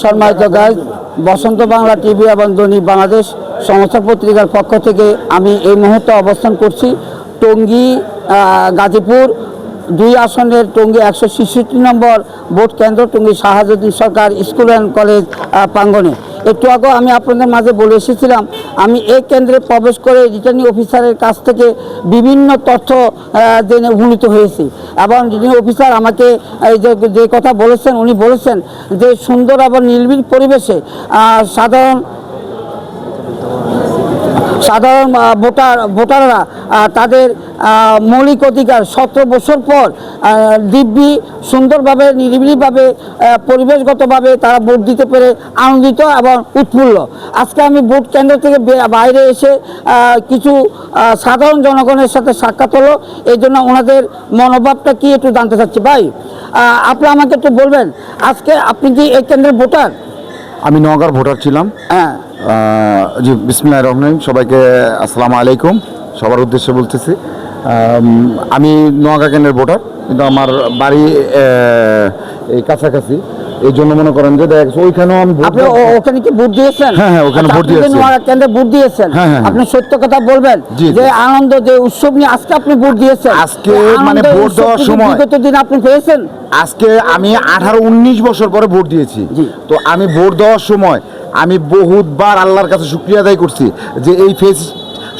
সম্মানিত গায়ক বসন্ত বাংলা টিভি এবং দৈনিক বাংলাদেশ সংস্থা পত্রিকার পক্ষ থেকে আমি এই মুহূর্তে অবস্থান করছি টঙ্গী গাজীপুর। দুই আসনের টঙ্গী একশো ছেষট্টি নম্বর ভোট কেন্দ্র, Tongi Shahajuddin Sarkar school and college প্রাঙ্গণে। একটু আগেও আমি আপনাদের মাঝে বলে এসেছিলাম, আমি এই কেন্দ্রে প্রবেশ করে রিটার্নিং অফিসারের কাছ থেকে বিভিন্ন তথ্য জেনে উপনীত হয়েছি। এবং রিটার্নিং অফিসার আমাকে যে যে কথা বলেছেন, উনি বলেছেন যে সুন্দর এবং নির্বিড় পরিবেশে সাধারণ সাধারণ ভোটার, ভোটাররা তাদের মৌলিক অধিকার। সতেরো বছর পর দিব্যি, সুন্দরভাবে, নিরিবিলিভাবে পরিবেশগতভাবে তারা ভোট দিতে পেরে আনন্দিত এবং উৎফুল্ল। আজকে আমি ভোট কেন্দ্র থেকে বাইরে এসে কিছু সাধারণ জনগণের সাথে সাক্ষাৎ হলো। এই জন্য ওনাদের মনোভাবটা কি একটু জানতে চাচ্ছি। ভাই আপনি আমাকে একটু বলবেন, আজকে আপনি কি এই কেন্দ্রের ভোটার আমি নগাঁর ভোটার ছিলাম। হ্যাঁ। জি বিসমিল্লাহ রহমান সবাইকে আসসালামু আলাইকুম। সবার উদ্দেশ্যে বলতেছি আমি নোয়াগা কেন্দ্রের ভোটার কিন্তু আমার বাড়ি এই কাছাকাছি। এই জন্য মনে করেন যে দেখা ওইখানেও আমি আপনি ওখানে কি ভোট দিয়েছেন হ্যাঁ, হ্যাঁ, ওখানে আচ্ছা, ভোট আপনি যে দিয়েছি। নোয়ারা কেন্দ্রে ভোট দিয়েছেন হ্যাঁ, হ্যাঁ, হ্যাঁ। আপনি সত্য কথা বলবেন। যে আনন্দ যে উৎসব নিয়ে আজকে আপনি ভোট দিয়েছেন আজকে মানে ভোট দেওয়ার সময়- বিগত দিন আপনি পেয়েছেন আজকে আমি আঠারো উনিশ বছর পরে ভোট দিয়েছি তো আমি ভোট দেওয়ার সময় আমি বহুতবার আল্লাহর কাছে শুক্রিয়া আদায় করছি যে এই ফেস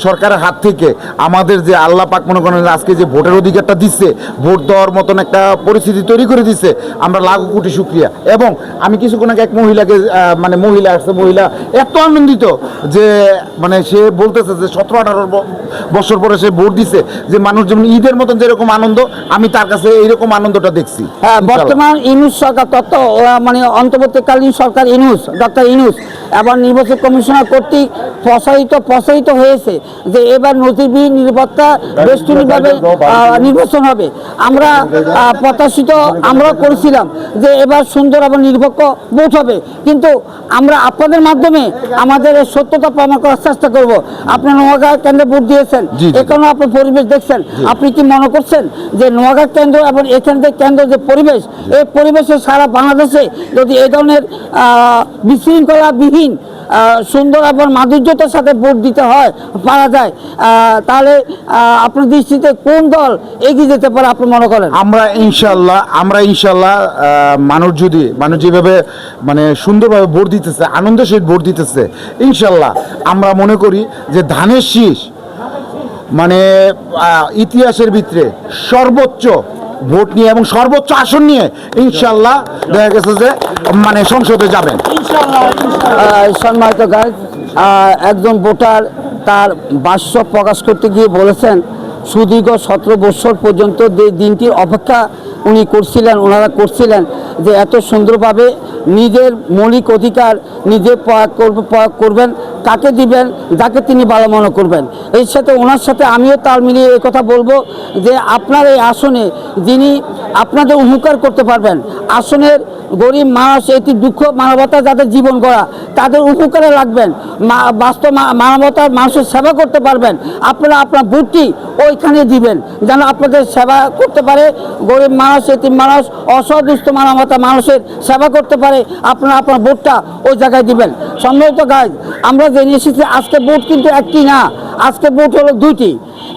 সরকারের হাত থেকে আমাদের যে আল্লাহ পাক মনে করেন আজকে যে ভোটের অধিকারটা দিচ্ছে ভোট দেওয়ার মতন একটা পরিস্থিতি তৈরি করে দিচ্ছে আমরা লাখো কোটি শুক্রিয়া। এবং আমি কিছুক্ষণ আগে এক মহিলাকে মানে মহিলা আসছে মহিলা এত আনন্দিত যে মানে সে বলতেছে যে সতেরো আঠারো বছর পরে সে ভোট দিছে যে মানুষ যেমন ঈদের মতন যেরকম আনন্দ আমি তার কাছে এইরকম আনন্দটা দেখছি। হ্যাঁ বর্তমান ইনুস সরকার তত্ত্ব মানে অন্তর্বর্তীকালীন সরকার ইনুস ডক্টর ইনুস এবং নির্বাচন কমিশনার কর্তৃক প্রসারিত প্রসারিত হয়েছে। যে এবার নথিবিহীন নিরাপত্তা বেষ্টনীভাবে নির্বাচন হবে। আমরা প্রত্যাশিত আমরাও করেছিলাম যে এবার সুন্দর এবং নিরপেক্ষ ভোট হবে। কিন্তু আমরা আপনাদের মাধ্যমে আমাদের সত্যতা প্রমাণ করার চেষ্টা করব। আপনি নোয়াগাঁ কেন্দ্রে ভোট দিয়েছেন। জি। আপনি পরিবেশ দেখছেন। আপনি কি মনে করছেন যে নোয়াগাঁ কেন্দ্র এবং এখান থেকে কেন্দ্র যে পরিবেশ এই পরিবেশে সারা বাংলাদেশে যদি এই ধরনের আহ, বিশৃঙ্খলাবিহীন আহ, সুন্দর এবং মাধুর্যতার সাথে ভোট দিতে হয় পারা যায় তাহলে আপনার দৃষ্টিতে কোন দল এগিয়ে যেতে পারে আপনি মনে করেন? আমরা ইনশাল্লাহ আমরা ইনশাল্লাহ মানুষ যদি মানুষ যেভাবে মানে সুন্দরভাবে ভোট দিতেছে আনন্দের সহিত ভোট দিতেছে ইনশাল্লাহ আমরা মনে করি যে ধানের শীষ মানে ইতিহাসের ভিতরে সর্বোচ্চ ভোট নিয়ে এবং সর্বোচ্চ আসন নিয়ে ইনশাল্লাহ দেখা গেছে যে মানে সংসদে যাবেন। সম্মানিত গাইজ একজন ভোটার তার বাস্য প্রকাশ করতে গিয়ে বলেছেন, সুদীর্ঘ সতেরো বছর পর্যন্ত যে দিনটির অপেক্ষা উনি করছিলেন, ওনারা করছিলেন যে এত সুন্দরভাবে নিজের মৌলিক অধিকার নিজে প্রয়োগ প্রয়োগ করবেন, কাকে দিবেন, যাকে তিনি ভালো মনে করবেন। এর সাথে ওনার সাথে আমিও তাল মিলিয়ে এই কথা বলব যে আপনার এই আসনে যিনি আপনাদের উপকার করতে পারবেন, আসনের গরিব মানুষ, এটি দুঃখ, মানবতা যাদের জীবন গড়া, তাদের উপকারে লাগবেন। বাস্তব মানবতার মানুষের সেবা করতে পারবেন। আপনারা আপনার ভোটটি ওইখানে দিবেন, যেন আপনাদের সেবা করতে পারে। গরিব মানুষ, এটি মানুষ অসদুস্থ মানবতা মানুষের সেবা করতে পারে। আপনারা আপনার ভোটটা ওই জায়গায় দিবেন। সম্ভবত গাছ আমরা জেনে এসেছি আজকে ভোট কিন্তু একটি না, আজকে ভোট হলো দুইটি।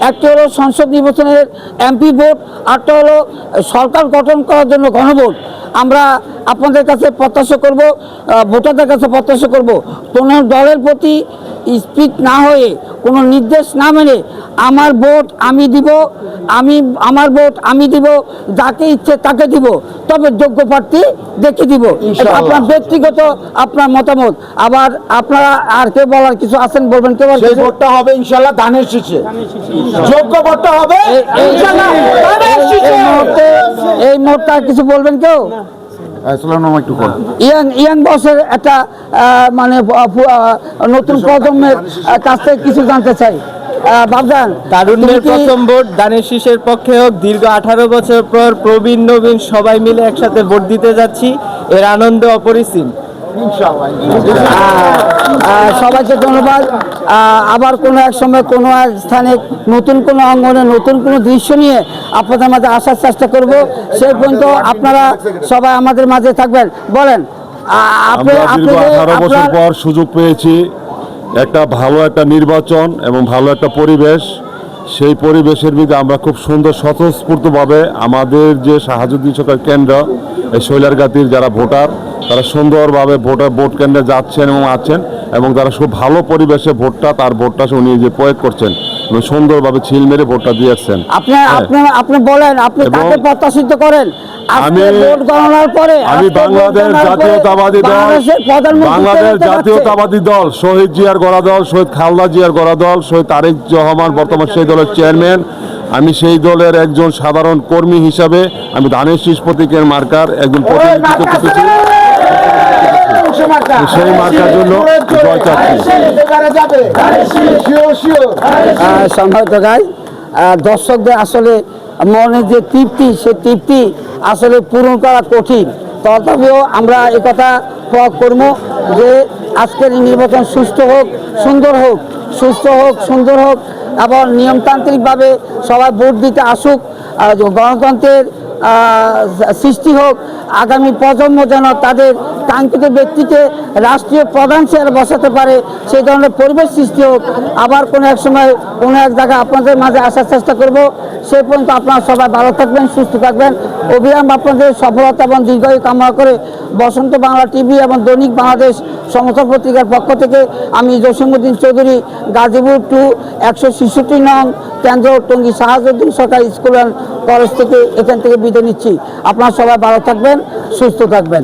একটি হলো সংসদ নির্বাচনের এমপি ভোট আরটা হলো সরকার গঠন করার জন্য গণভোট আমরা আপনাদের কাছে প্রত্যাশা করব ভোটারদের কাছে প্রত্যাশা করব। কোনো দলের প্রতি স্পিড না হয়ে কোনো নির্দেশ না মেনে আমার ভোট আমি দিব আমি আমার ভোট আমি দিব যাকে ইচ্ছে তাকে দিব তবে যোগ্য প্রার্থী দেখে দিব। আপনার ব্যক্তিগত আপনার মতামত। আবার আপনারা আর কেউ বলার কিছু আছেন বলবেন কেউ সেই ভোটটা হবে ইনশাল্লাহ ধানের শীষে। যোগ্য ভোটটা হবে এই-। মুহূর্তে এই মুহূর্তে আর কিছু বলবেন কেউ? একটু ইয়াং ইয়াং বসের একটা মানে নতুন প্রজন্মের কাছ থেকে কিছু জানতে চাই। আহ, বাবজান তারুণ্যের প্রথম ভোট দানের শীষের পক্ষে হোক দীর্ঘ আঠারো বছর পর প্রবীণ নবীন সবাই মিলে একসাথে ভোট দিতে যাচ্ছি। এর আনন্দ অপরিসীম। সবাইকে ধন্যবাদ। আবার কোনো এক সময় কোনো এক স্থানে নতুন কোনো অঙ্গনে নতুন কোনো দৃশ্য নিয়ে আপনাদের মাঝে আসার চেষ্টা করব। সেই পর্যন্ত আপনারা সবাই আমাদের মাঝে থাকবেন। বলেন আঠারো বছর পর সুযোগ পেয়েছি। একটা ভালো একটা নির্বাচন এবং ভালো একটা পরিবেশ। সেই পরিবেশের মধ্যে আমরা খুব সুন্দর স্বতঃস্ফূর্তভাবে আমাদের যে শাহাজুদ্দিন সরকার কেন্দ্র এই শৈলারগাতির যারা ভোটার তারা সুন্দরভাবে ভোটার ভোট কেন্দ্রে যাচ্ছেন এবং আছেন এবং তারা খুব ভালো পরিবেশে ভোটটা তার ভোটটা উনি যে প্রয়োগ করছেন এবং সুন্দরভাবে ছিল মেরে ভোটটা দিয়েছেন আপনি হ্যাঁ। আপনি আপনি বলেন আপনি কাকে প্রত্যাশিত করেন? আমি- ভোট বাংলাদেশ জাতীয়তাবাদী দল বাংলাদেশ জাতীয়তাবাদী দল শহীদ জিয়ার গড়া দল শহীদ খালদা জিয়ার গড়া দল শহীদ তারেক রহমান বর্তমান সেই দলের চেয়ারম্যান। আমি সেই দলের একজন সাধারণ কর্মী হিসাবে আমি ধানের শীষ প্রতীকের মার্কার একজন প্রতিনিধিত্ব করতেছি। সেই মার্কার জন্য জয় চাচ্ছি। গাই দর্শকদের আসলে মনে যে তৃপ্তি সে তৃপ্তি আসলে পূরণ করা কঠিন। তথাপিও আমরা একথা প্রয়োগ করব যে আজকের এই নির্বাচন সুস্থ হোক সুন্দর হোক সুস্থ হোক সুন্দর হোক এবং নিয়মতান্ত্রিকভাবে সবাই ভোট দিতে আসুক। আর গণতন্ত্রের সৃষ্টি হোক, আগামী প্রজন্ম যেন তাদের কাঙ্ক্ষিত ব্যক্তিকে রাষ্ট্রীয় প্রধান চেয়ার বসাতে পারে, সেই ধরনের পরিবেশ সৃষ্টি হোক। আবার কোনো এক সময়, কোনো এক জায়গায় আপনাদের মাঝে আসার চেষ্টা করব। সেই পর্যন্ত আপনারা সবাই ভালো থাকবেন, সুস্থ থাকবেন। অবিরাম আপনাদের সফলতা এবং দীর্ঘায়ু কামনা করে বসন্ত বাংলা টিভি এবং দৈনিক বাংলাদেশ সমর্থক পত্রিকার পক্ষ থেকে আমি জসিমুদ্দিন চৌধুরী, গাজীপুর টু একশো ছেষট্টি নং কেন্দ্র টঙ্গী শাহাজুদ্দিন সরকারি স্কুল অ্যান্ড কলেজ থেকে এখান থেকে বিদায় নিচ্ছি। আপনারা সবাই ভালো থাকবেন সুস্থ থাকবেন।